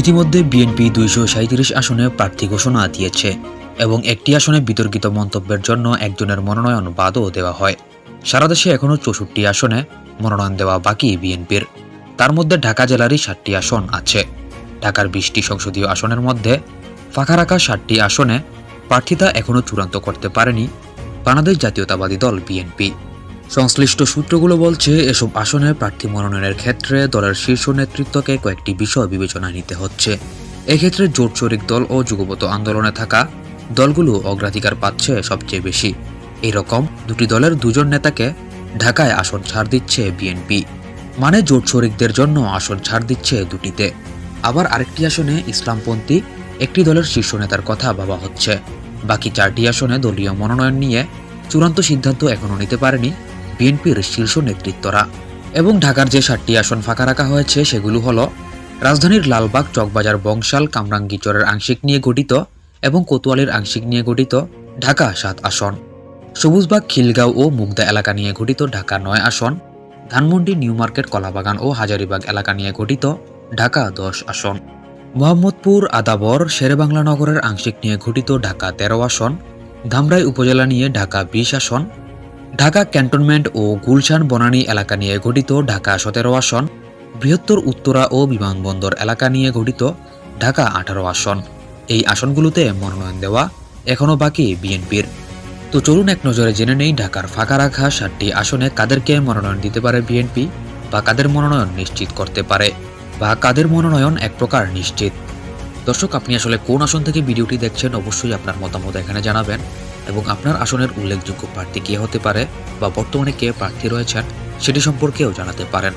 ইতিমধ্যে বিএনপি দুইশো সাঁত্রিশ আসনে প্রার্থী ঘোষণা দিয়েছে এবং একটি আসনে বিতর্কিত মন্তব্যের জন্য একজনের মনোনয়ন বাদও দেওয়া হয়। সারা দেশে এখনও চৌষট্টি আসনে মনোনয়ন দেওয়া বাকি বিএনপির। তার মধ্যে ঢাকা জেলারই ষাটটি আসন আছে। ঢাকার বিশটি সংসদীয় আসনের মধ্যে ফাঁকা রাখা ষাটটি আসনে প্রার্থিতা এখনও চূড়ান্ত করতে পারেনি বাংলাদেশ জাতীয়তাবাদী দল বিএনপি। সংশ্লিষ্ট সূত্রগুলো বলছে, এসব আসনে প্রার্থী মনোনয়নের ক্ষেত্রে দলের শীর্ষ নেতৃত্বকে কয়েকটি বিষয় বিবেচনায় নিতে হচ্ছে। এক্ষেত্রে জোট শরিক দল ও যুগপত আন্দোলনে থাকা দলগুলো অগ্রাধিকার পাচ্ছে সবচেয়ে বেশি। এরকম দুটি দলের দুজন নেতাকে ঢাকায় আসন ছাড় দিচ্ছে বিএনপি। মানে জোট শরিকদের জন্য আসন ছাড় দিচ্ছে দুটিতে। আবার আরেকটি আসনে ইসলামপন্থী, একটি দলের শীর্ষ নেতার কথা ভাবা হচ্ছে। বাকি চারটি আসনে দলীয় মনোনয়ন নিয়ে চূড়ান্ত সিদ্ধান্ত এখনও নিতে পারেনি বিএনপির শীর্ষ নেতৃত্বরা। এবং ঢাকার যে সাতটি আসন ফাঁকা রাখা হয়েছে, সেগুলো হলো রাজধানীর লালবাগ, চকবাজার, বংশাল কামরাঙ্গীচরের আংশিক নিয়ে গঠিত এবং কোতোয়ালির আংশিক নিয়ে গঠিত ঢাকা সাত আসন। সবুজবাগ, খিলগাঁও ও মুগদা এলাকা নিয়ে গঠিত ঢাকা নয় আসন। ধানমন্ডি, নিউ মার্কেট, কলাবাগান ও হাজারিবাগ এলাকা নিয়ে গঠিত ঢাকা দশ আসন। মোহাম্মদপুর, আদাবর, শেরেবাংলা নগরের আংশিক নিয়ে গঠিত ঢাকা তেরো আসন। ধামরাই উপজেলা নিয়ে ঢাকা বিশ আসন। ঢাকা ক্যান্টনমেন্ট ও গুলশান বনানী এলাকা নিয়ে গঠিত ঢাকা সতেরো আসন, বৃহত্তর উত্তরা ও বিমানবন্দর এলাকা নিয়ে গঠিত ঢাকা আঠারো আসন। এই আসনগুলোতে মনোনয়ন দেওয়া এখনও বাকি বিএনপির। তো চলুন এক নজরে জেনে নেই ঢাকার ফাঁকা রাখা সাতটি আসনে কাদেরকে মনোনয়ন দিতে পারে বিএনপি বা কাদের মনোনয়ন নিশ্চিত করতে পারে বা কাদের মনোনয়ন এক প্রকার নিশ্চিত। দর্শক, আপনি আসলে কোন আসন থেকে ভিডিওটি দেখছেন অবশ্যই আপনার মতামত এখানে জানাবেন এবং আপনার আসনের উল্লেখযোগ্য প্রার্থী কে হতে পারে বা বর্তমানে কে প্রার্থী রয়েছেন সেটি সম্পর্কেও জানাতে পারেন।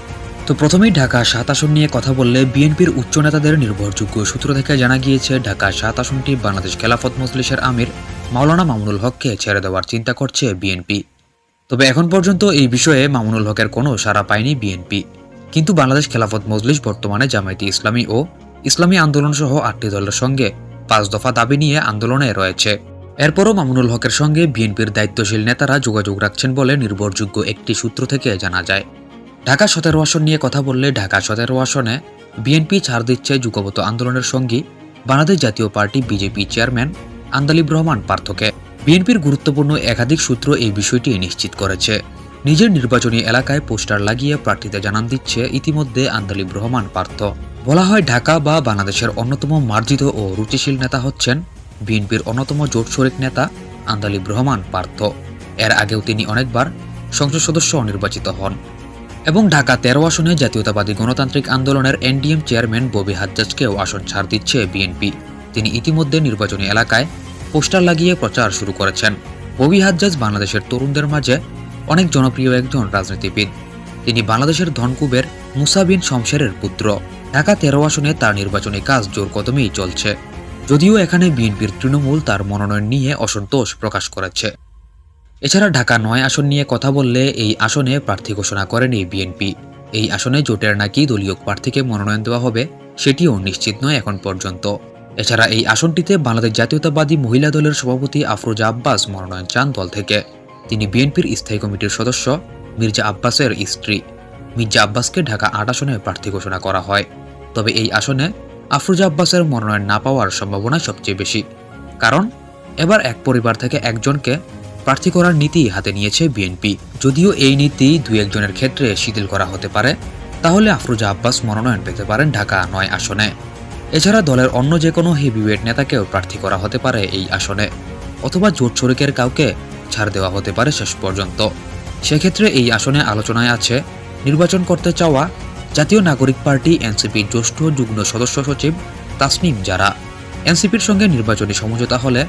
তো প্রথমেই ঢাকা সাত আসন নিয়ে কথা বললে বিএনপির উচ্চ নেতাদের নির্ভরযোগ্য সূত্র থেকে জানা গিয়েছে, ঢাকা সাত আসনটি বাংলাদেশ খেলাফত মজলিসের আমির মাওলানা মামুনুল হককে ছেড়ে দেওয়ার চিন্তা করছে বিএনপি। তবে এখন পর্যন্ত এই বিষয়ে মামুনুল হকের কোনো সাড়া পায়নি বিএনপি। কিন্তু বাংলাদেশ খেলাফত মজলিস বর্তমানে জামায়াতে ইসলামী ও ইসলামী আন্দোলন সহ আটটি দলের সঙ্গে পাঁচ দফা দাবি নিয়ে আন্দোলনে রয়েছে। এরপরও মামুনুল হকের সঙ্গে বিএনপির দায়িত্বশীল নেতারা যোগাযোগ রাখছেন বলে নির্ভরযোগ্য একটি সূত্র থেকে জানা যায়। ঢাকা সতেরো আসন নিয়ে কথা বললে ঢাকা সতেরো আসনে বিএনপি ছাড় দিচ্ছে যুগবত আন্দোলনের সঙ্গী Bangladesh Jatiya party BJP chairman Andaleeb Rahman পার্থকে। বিএনপির গুরুত্বপূর্ণ একাধিক সূত্র এই বিষয়টি নিশ্চিত করেছে। নিজের নির্বাচনী এলাকায় পোস্টার লাগিয়ে প্রার্থীতে জানান দিচ্ছে ইতিমধ্যে আন্দালিব রহমান পার্থ। বলা হয় ঢাকা বা বাংলাদেশের অন্যতম মার্জিত ও রুচিশীল নেতা হচ্ছেন বিএনপির অন্যতম জোট শরিক নেতা আন্দালিব রহমান পার্থ। এর আগেও তিনি অনেকবার সংসদ সদস্য নির্বাচিত হন। এবং ঢাকা তেরো আসনে জাতীয়তাবাদী গণতান্ত্রিক আন্দোলনের এনডিএম চেয়ারম্যান ববি হাজ্জাজকেও আসন ছাড় দিচ্ছে বিএনপি। তিনি ইতিমধ্যে নির্বাচনী এলাকায় পোস্টার লাগিয়ে প্রচার শুরু করেছেন। ববি হাজ্জাজ বাংলাদেশের তরুণদের মাঝে অনেক জনপ্রিয় একজন রাজনীতিবিদ। তিনি বাংলাদেশের ধনকুবের মুসাবিন শমশেরের পুত্র। ঢাকা তেরো আসনে তার নির্বাচনী কাজ জোর কদমেই চলছে। যদিও এখানে বিএনপির তৃণমূল তার মনোনয়ন নিয়ে অসন্তোষ প্রকাশ করেছে। এছাড়া ঢাকা নয় আসন নিয়ে কথা বললে এই আসনে প্রার্থী ঘোষণা করেনি বিএনপি। এই আসনে জোটের নাকি দলীয় প্রার্থীকে মনোনয়ন দেওয়া হবে, সেটিও নিশ্চিত নয় এখন পর্যন্ত। এছাড়া এই আসনটিতে বাংলাদেশ জাতীয়তাবাদী মহিলা দলের সভাপতি আফরোজা আব্বাস মনোনয়ন চান দল থেকে। তিনি বিএনপির স্থায়ী কমিটির সদস্য, মির্জা আব্বাসের স্ত্রী। মির্জা আব্বাসকে ঢাকা আট আসনে প্রার্থী ঘোষণা করা হয়। তবে এই আসনে আফরোজা আব্বাসের মনোনয়ন না পাওয়ার সম্ভাবনা সবচেয়ে বেশি। কারণ, এবার এক পরিবার থেকে একজনকে প্রার্থী করার নীতি হাতে নিয়েছে বিএনপি। যদিও এই নীতি দুই একজনের ক্ষেত্রে শিথিল করা হতে পারে, তাহলে আফরোজা আব্বাস মনোনয়ন পেতে পারেন ঢাকা নয় আসনে। এছাড়া দলের অন্য যে কোনো হেভিওয়েট নেতাকেও প্রার্থী করা হতে পারে এই আসনে, অথবা জোট শরিকের কাউকে ছাড় দেওয়া হতে পারে শেষ পর্যন্ত। সেক্ষেত্রে এই আসনে আলোচনায় আছে, নির্বাচন করতে চাওয়া জাতীয় নাগরিক পার্টি, এনসিপির জ্যেষ্ঠ যুগ্ম সদস্য সচিব তাসনিম যারা এনসিপির সঙ্গে নির্বাচনী সমঝোতা হলে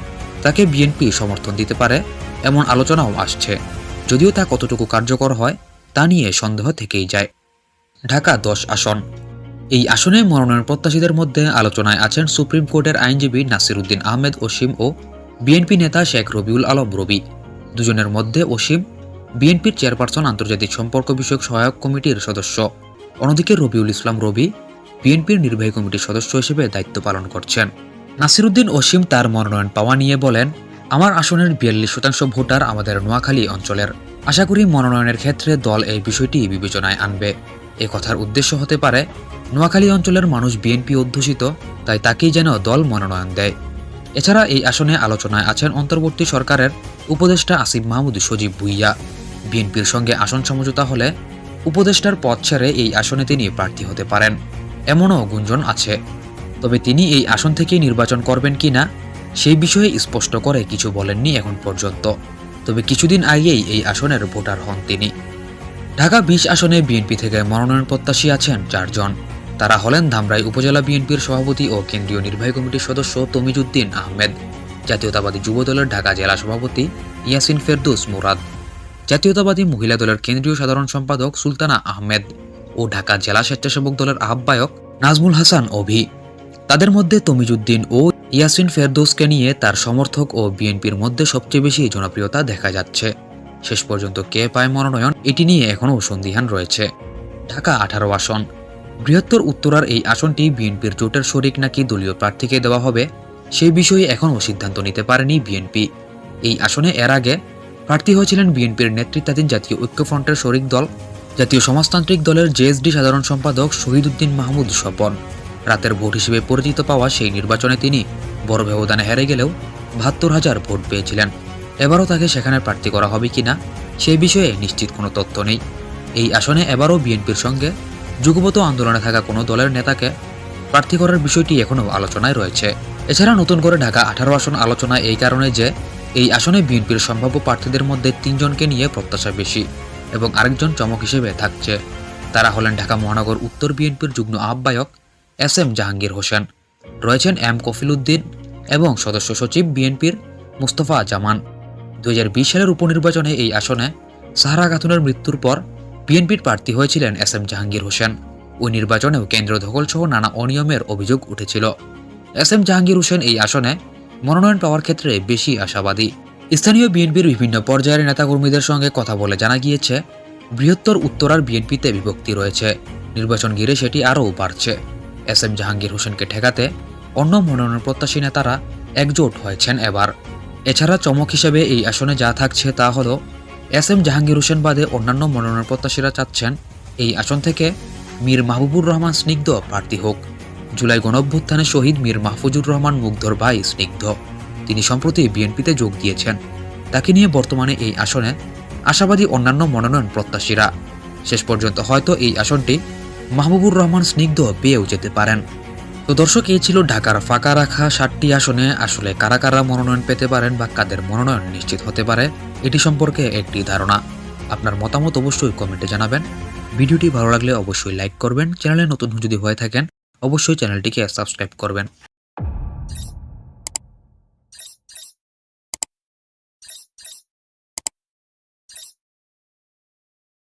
তাকে বিএনপি সমর্থন দিতে পারে এমন আলোচনাও আসছে। যদিও তা কতটুকু কার্যকর হয়, তা নিয়ে সন্দেহ থেকেই যায়। ঢাকা দশ আসন। এই আসনে মনোনয়ন প্রত্যাশীদের মধ্যে আলোচনায় আছেন সুপ্রিম কোর্টের আইনজীবী নাসির উদ্দিন আহমেদ ওসিম ও বিএনপি নেতা শেখ রবিউল আলম রবি। দুজনের মধ্যে ওসিম, বিএনপির চেয়ারপারসন আন্তর্জাতিক সম্পর্ক বিষয়ক সহায়ক কমিটির সদস্য। অন্যদিকে রবিউল ইসলাম রবি বিএনপির নির্বাহী কমিটির সদস্য হিসেবে দায়িত্ব পালন করছেন। নাসিরুদ্দিন অসীম তার মনোনয়ন পাওয়া নিয়ে বলেন, আমার আসনের বিয়াল্লিশ শতাংশ ভোটার আমাদের নোয়াখালী অঞ্চলের। আশা করি মনোনয়নের ক্ষেত্রে দল এই বিষয়টি বিবেচনায় আনবে। এ কথার উদ্দেশ্য হতে পারে, নোয়াখালী অঞ্চলের মানুষ বিএনপি অধ্যুষিত, তাই তাকেই যেন দল মনোনয়ন দেয়। এছাড়া এই আসনে আলোচনায় আছেন অন্তর্বর্তী সরকারের উপদেষ্টা আসিফ মাহমুদ সজীব ভুইয়া। বিএনপির সঙ্গে আসন সমঝোতা হলে উপদেষ্টার পদ ছেড়ে এই আসনে তিনি প্রার্থী হতে পারেন। এমনও গুঞ্জন আছে। তবে তিনি এই আসন থেকেই নির্বাচন করবেন কিনা সেই বিষয়ে স্পষ্ট করে কিছু বলেননি এখন পর্যন্ত। তবে কিছুদিন আগেই এই আসনের ভোটার হন তিনি। ঢাকা বিশ আসনে বিএনপি থেকে মনোনয়ন প্রত্যাশী আছেন চারজন। তারা হলেন ধামরাই উপজেলা বিএনপির সভাপতি ও কেন্দ্রীয় নির্বাহী কমিটির সদস্য তমিজুদ্দিন আহমেদ, জাতীয়তাবাদী যুব দলের ঢাকা জেলা সভাপতি ইয়াসিন ফেরদুস মুরাদ। জাতীয়তাবাদী মহিলা দলের কেন্দ্রীয় সাধারণ সম্পাদক সুলতানা আহমেদ ও ঢাকা জেলা স্বেচ্ছাসেবক দলের আহ্বায়ক নাজমুল হাসান অভি। তাদের মধ্যে তমিজুদ্দিন ও ইয়াসিন ফেরদৌসকে নিয়ে তার সমর্থক ও বিএনপির মধ্যে সবচেয়ে বেশি জনপ্রিয়তা দেখা যাচ্ছে। শেষ পর্যন্ত কে পায় মনোনয়ন এটি নিয়ে এখনও সন্দিহান রয়েছে। ঢাকা আঠারো আসন। বৃহত্তর উত্তরার এই আসনটি বিএনপির জোটের শরিক নাকি দলীয় প্রার্থীকে দেওয়া হবে সেই বিষয়ে এখনও সিদ্ধান্ত নিতে পারেনি বিএনপি। এই আসনে এর আগে প্রার্থী হয়েছিলেন বিএনপির নেতৃত্বাধীন জাতীয় ঐক্যফ্রন্টের শরিক দল, জাতীয় সমাজতান্ত্রিক দলের জেএসডি সাধারণ সম্পাদক শহীদুদ্দিন মাহমুদ স্বপন। রাতের ভোট হিসেবে পরিচিত পাওয়া সেই নির্বাচনে তিনি বড় ব্যবধানে হেরে গেলেও বাহাত্তর হাজার ভোট পেয়েছিলেন। এবারও তাকে সেখানে প্রার্থী করা হবে কিনা সেই বিষয়ে নিশ্চিত কোনো তথ্য নেই। এই আসনে এবারও বিএনপির সঙ্গে যুগপত আন্দোলনে থাকা কোনো দলের নেতাকে প্রার্থী করার বিষয়টি এখনও আলোচনায় রয়েছে। এছাড়া নতুন করে ঢাকা আঠারো আসন আলোচনা এই কারণে যে এই আসনে বিএনপির সম্ভাব্য প্রার্থীদের মধ্যে তিনজনকে নিয়ে প্রত্যাশা বেশি এবং আরেকজন চমক হিসেবে থাকছে। তারা হলেন ঢাকা মহানগর উত্তর বিএনপির যুগ্ম আহ্বায়ক এস এম জাহাঙ্গীর হোসেন, রয়েছেন এম কফিল উদ্দিন এবং সদস্য সচিব বিএনপির মুস্তফা জামান। দুই হাজার বিশ সালের উপনির্বাচনে এই আসনে সাহারা খাতুনের মৃত্যুর পর বিএনপির প্রার্থী হয়েছিলেন এস এম জাহাঙ্গীর হোসেন। ওই নির্বাচনেও কেন্দ্র দখলসহ নানা অনিয়মের অভিযোগ উঠেছিল। এস এম জাহাঙ্গীর হোসেন এই আসনে মনোনয়ন পাওয়ার ক্ষেত্রে বেশি আশাবাদী। স্থানীয় বিএনপির বিভিন্ন পর্যায়ের নেতাকর্মীদের সঙ্গে কথা বলে জানা গিয়েছে, বৃহত্তর উত্তরার বিএনপিতে বিভক্তি রয়েছে। নির্বাচন ঘিরে সেটি আরও বাড়ছে। এস এম জাহাঙ্গীর হোসেনকে ঠেকাতে অন্য মনোনয়ন প্রত্যাশী নেতারা একজোট হয়েছেন এবার। এছাড়া চমক হিসেবে এই আসনে যা থাকছে তা হল, এস এম জাহাঙ্গীর হোসেন বাদে অন্যান্য মনোনয়ন প্রত্যাশীরা চাচ্ছেন এই আসন থেকে মীর মাহবুবুর রহমান স্নিগ্ধ প্রার্থী হোক। জুলাই গণঅভ্যুত্থানে শহীদ মীর মাহফুজুর রহমান, মুগ্ধর ভাই স্নিগ্ধ। তিনি সম্প্রতি বিএনপিতে যোগ দিয়েছেন। তাকে নিয়ে বর্তমানে এই আসনে আশাবাদী অন্যান্য মনোনয়ন প্রত্যাশীরা। শেষ পর্যন্ত হয়তো এই আসনটি মাহবুবুর রহমান স্নিগ্ধ পেয়েও যেতে পারেন। তো দর্শক, এই ছিল ঢাকার ফাঁকা রাখা ষাটটি আসনে। আসলে কারা কারা মনোনয়ন পেতে পারেন বা কাদের মনোনয়ন নিশ্চিত হতে পারে, এটি সম্পর্কে একটি ধারণা। আপনার মতামত অবশ্যই কমেন্টে জানাবেন। ভিডিওটি ভালো লাগলে অবশ্যই লাইক করবেন। চ্যানেলে নতুন যদি হয়ে থাকেন অবশ্যই চ্যানেলটিকে সাবস্ক্রাইব করবেন।